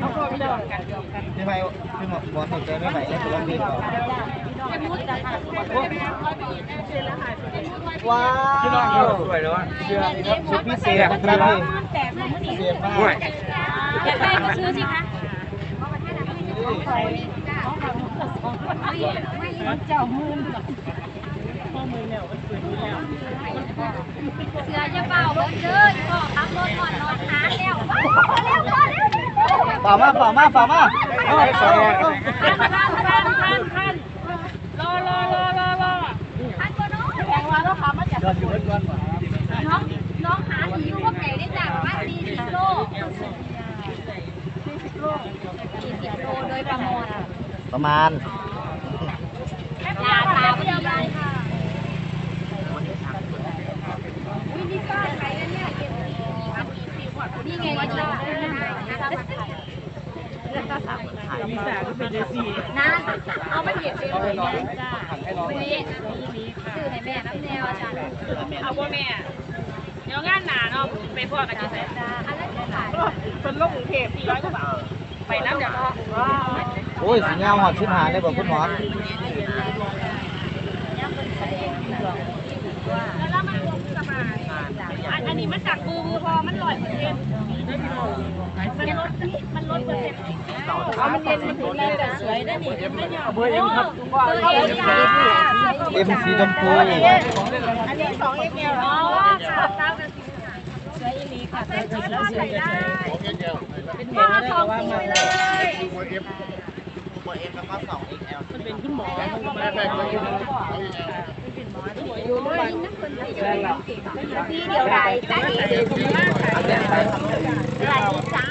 เอาพวกเดียวกันเดียวกันพี่ไม่พี่หมอหมอนหนูใจไม่ไหวแล้วตัวพี่ก่อนเป็นมุดจ้ะค่ะว้าวพี่น้องเขาสวยเลยวะชุดพิเศษครับพี่แตกมันพินี่เศษมากห่วยอยากได้ก็ซื้อสิคะเจ้ามืน เสือจะเป่าเบิ้งเด้อพ่อขับรถก่อนนอนหาแล้วพอแล้วพอแล้วฝ่ามาฝ่ามาฝ่ามาคันคันคันคันคันรอรอรอรอรอทันบ่น้องแรงว่าเราขามาจากเดินอยู่บนก่อนน้องน้องหาหนีอยู่พวกไหนได้จากว่า40โล40โลโดยประมาณประมาณลาตาไม่ได้ค่ะวินี่ป้าใครเนี่ยนี่ไง นี่นะเอามาเก็บเองเลยนะจ้านี่ซื้อให้แม่น้ำแนวจ้าเอาบ่แม่เดี๋ยวงานหนาเนาะไปพ่อกันจะใส่จ้าอันนั้นจะขายเป็นลงกรุงเทพ400กว่าบาทไปน้ำเดี๋ยวก็โอ้ยสีเงาหอดชิ้นหาได้บอกคุณหมอ แล้วมันรวมสบายอันนี้มันจากกู มันลอยเปอร์เซ็นมันลดมันลดเปอร์เซ็นต์เอามันเย็นมันถึงเลยแต่สวยได้นี่ไม่ยอมเบอร์เอ็มครับเอาเลยจ้าเอ็มสีชมพูอันนี้สองเอ็มเอลอ๋อเนาะค่ะเต้ากันสวยอีลีค่ะแต่จริงแล้วสวยได้เป็นพ่อเห็นทองสีไปเลยมันเป็นคุณหมอมันก็มาแบบอยู่ทีเดียวใดจ้าทีเดียวสีมากค่ะอะไรจ้า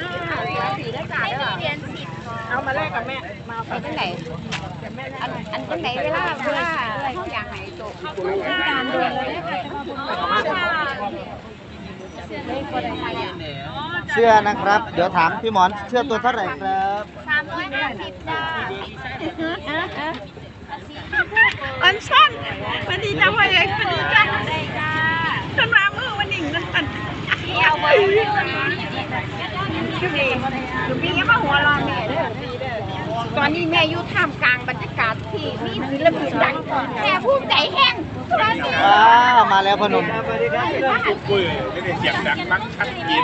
สีได้จ้าได้เรียนสิบเอามาแลกกับแม่ มาไปจังไหนอันอันจังไหนเวลาเวลาห้องอยากหายตกการเดินเลยค่ะค่ะ สื้อนะครับ เดี๋ยวถามพี่หมอนเสื้อตัวเท่าไหร่ครับสามร้อยห้าสิบจ้าอันช่อนวันดีจังวันเอกวันดีจังได้จ้าฉันมาเมื่อวันหนึ่งนั่นตันเที่ยวบนเรือคือดีคือมีแค่มาหัวรอแม่เด้อตอนนี้แม่อยู่ท่ามกลางบรรยากาศที่มีศิลปินดังแต่ภูมิใจแห้งตอนนี้ว้าวมาแล้วพนมปุ้ยไม่ได้เสียงดังฟังชัดเจน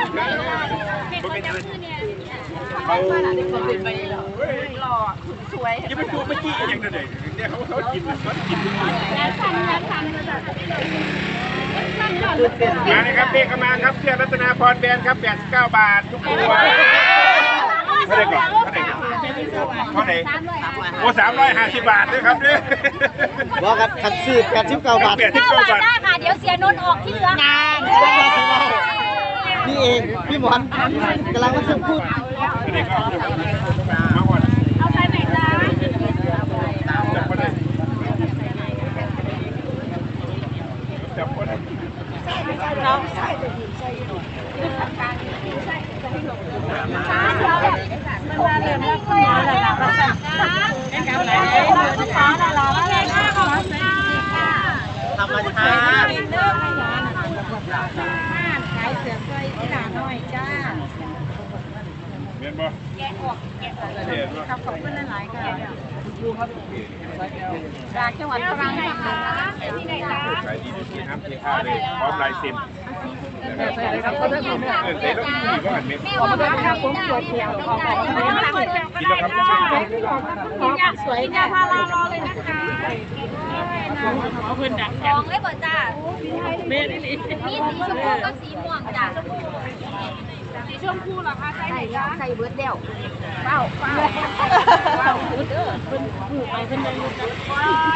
นะมันเป็นอะไรเขาหล่อสวยจะไปดูเมื่อกี้อย่างนั้นเลยเนี่ยเขาเขากินเขากินแล้วทันแล้วทันแล้วจ้ะมาเลยครับเด็กมาครับเสื้อรัตนาพรแบรนด์ครับ89บาททุกตัวเท่าไหร่ก่อนเท่าไหร่เท่าไหร่โอ้สามร้อยห้าสิบบาทด้วยครับเนี่ยว่ากันคันซื้อแปดสิบเก้าบาทแปดสิบเก้าบาทได้ค่ะเดี๋ยวเสียนนท์ออกที่เหลืองาน นี่เองพี่หมอนกำลังมาสัมพูดอันนี้ก็มาก่อนเอาไปไหนจ้าจับก็ได้จับก็ได้น้องจ้าเดี๋ยวมันมาเรียนแล้วคุณหมอแล้วล่ะค่ะจ้าคุณหมอแล้วล่ะว่าไงค่ะขอบคุณค่ะทำมาจ้า ขายเสือไฟที่หลาน้อยจ้าเรียนบ่แกะออกแกะออกเรียนบ่ขอบคุณหลายๆค่ะจากจังหวัดตรังค่ะที่ไหนจ้าขายดีดีที่น้ำที่ข้าวเลยพร้อมลายเซ็นเออใส่แล้วก็มีก็หันเม็ดแม่ว่ามาทำผมปวดหัวออกกินแล้วครับกินยาสวยยาพารารอเลยนะคะ ของเลยบ่จ้าเมนี่นี่มีสีชมพูกับสีม่วงจ้าสีชมพูเหรอคะใช่ไหมใส่คะใส่เบิร์ดเดี่ยวเป้าเป้าว้าวคุณเด้อคุณผูกไปคุณยังอยู่กัน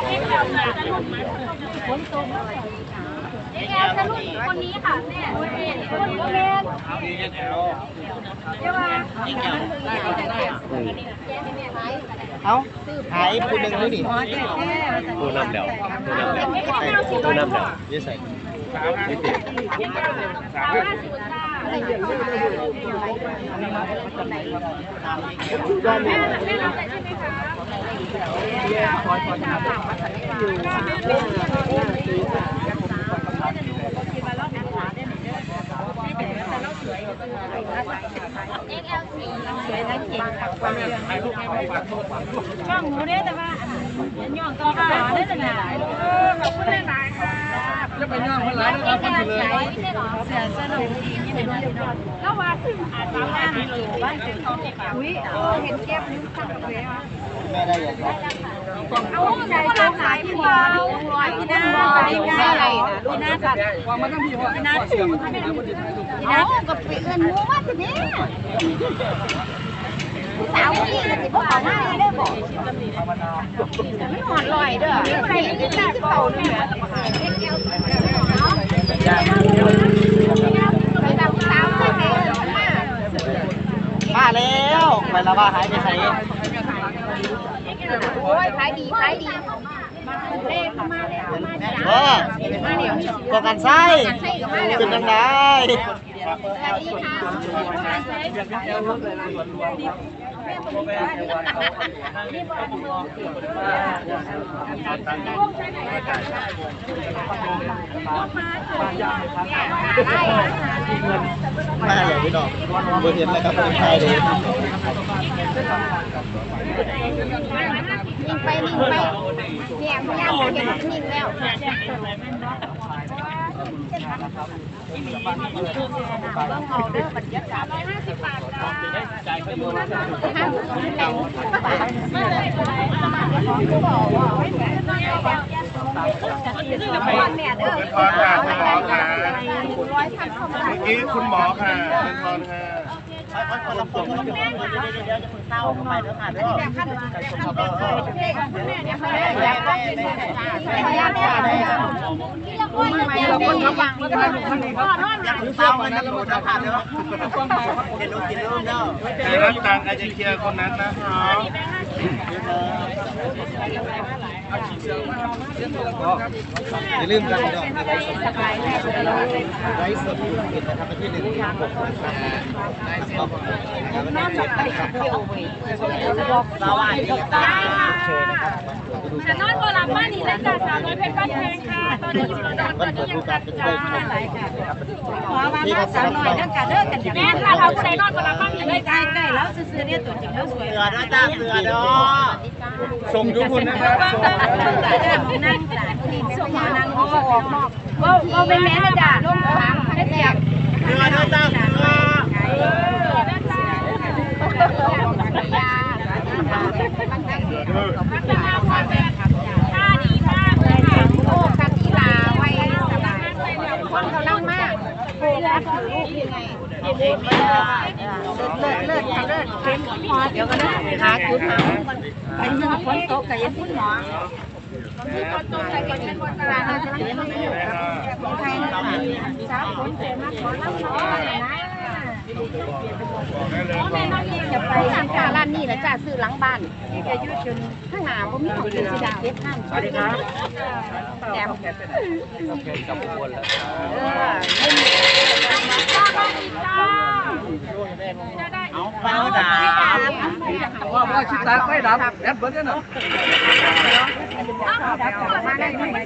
เอ็กซ์แบบไหนจะลงมาฝนตก เจ๊แอลจะรุ่นคนนี้ค่ะแม่คนนี้คนนี้แม่เจ้าว่าแกให้แม่ไว้เอ้าหายผู้หนึ่งด้วยนี่ผู้นำเดี่ยวผู้นำเดี่ยวผู้นำเดี่ยวเดี๋ยวใส่สามห้าสิบสามห้าห้าสิสิบบจ้าแม่แม่รับอะไรใช่ไหมคะ ช่องหนูเนี่ยแต่ว่าอันย่องก็ขาได้แต่หนาขอบคุณหลายๆค่ะจะ ไปย่องคนหลายนะครับคนเลยเสียสนุกดีที่เป็นแล้วว่าถึงอาจจะบ้านอยู่บ้านถึงอุ้ยเห็นเก็บนิ้วสั่งเลยว่ะแม่ได้ยังครับเอาใจก็ขายที่บ้านร้อยที่หน้าอะไรนะดูหน้าสัตว์วางมาตั้งที่ว่าหน้าถึงที่หน้ากับปีเงินมูมาทีนี้สาวนี่นะที่พ่อหน้าได้บอกไม่หอนลอยเด้ออะไรที่หน้าที่เต่าเนี่ย มาแล้วไปและว่าหายไปไหนโอ้ยขายดีขายดีเลขมาเลยมาเลยเออก็กันไส้เป็นยังไงสวัสดีค่ะ มาเลยพี่น้องเบอร์เห็นแล้วครับเป็นใครเลยนิ่งไปนิ่งไปเนี่ยพยายามจะเห็นนิ่งแล้ว เอาเด้อบรรยากาศร้อยห้าสิบบาทค่ะห้าสิบบาทมาเลยเขาบอกว่าไม่แพงเนี่ยเด้อเงินทอนค่ะคุณหมอค่ะร้อยพันเข้ไมาเมื่อกี้คุณหมอค่ะเงินทอนค่ะคนละคนเดี๋ยวเดี๋ยวเดี๋ยวเดี๋ยวจะคุณเต้าเข้าไปเด้ไม่ได้อแบบขั้นแบบขั้นแบบเนี่ยเขาเรียกแบบว่าเป็นพยานเนี่ยที่เราคนมาเราคนระวัง แล้วก็นอนนอนคุณเต้ามันจะหมดแล้วค่ะเด้อเห็นลูกกินลูกเด้อใครรับตังค์อาจจะเคลียร์คนนั้นนะครับ อย่าลืมกันพี่น้องไลฟ์สดไลฟ์สดเป็นะครับที่หนึ่งของผมนะครับน้ำจับไปครับสวัสดีครับเชิญนะครับจะนอนตัวหลังบ้านนี่เลยจ้ะสาวน้อยเพชรบ้านแพงค่ะตอนนี้อยู่ระนองตอนนี้ยังจัดจ้าขอมามาสาวน่อยเด้อกันเด้อกันแม่ค่ะเราผู้ใดนอนตัวหลังบ้านนี่เลยใจ้าใกล้แล้วซื้อเนี่ยตัวจริงแล้วสวยเสือด้วยจ้าเสือด้วยส่งทุกคนนะครับนั่งจ้ะส่งมานั่งกออกนอกว่าว่าเป็นแม่นะจ้ะลงถามให้เสียเสือด้วยจ้าเสือค่าดีมากเลยค่ะโอ้กันทีลาไว้สบายคนเขานั่งมากโอ้แล้วคือลูกยังไงเลิศเลิศเลิศค่ะเลิศเข้มหอเดี๋ยวก็ได้หาจุดหา ไปเรื่องฝนตกกับยังคุณหมอที่ฝนตกใส่กันเป็นวันตลาดนะจะไม่ได้ใครนะสาวฝนเต็มมากขอรับน้อยนะจะไปร้านค้าร้านนี้แหละจ้าซื้อหลังบ้านจะยืดจนข้างหน้าผมมีของกินสิดาเก็บนั่นสวัสดีครับแจมเออเอาเป้าดา ว่าชิตาไฟดับแอดเบิร์ดเนาะมาได้ไหม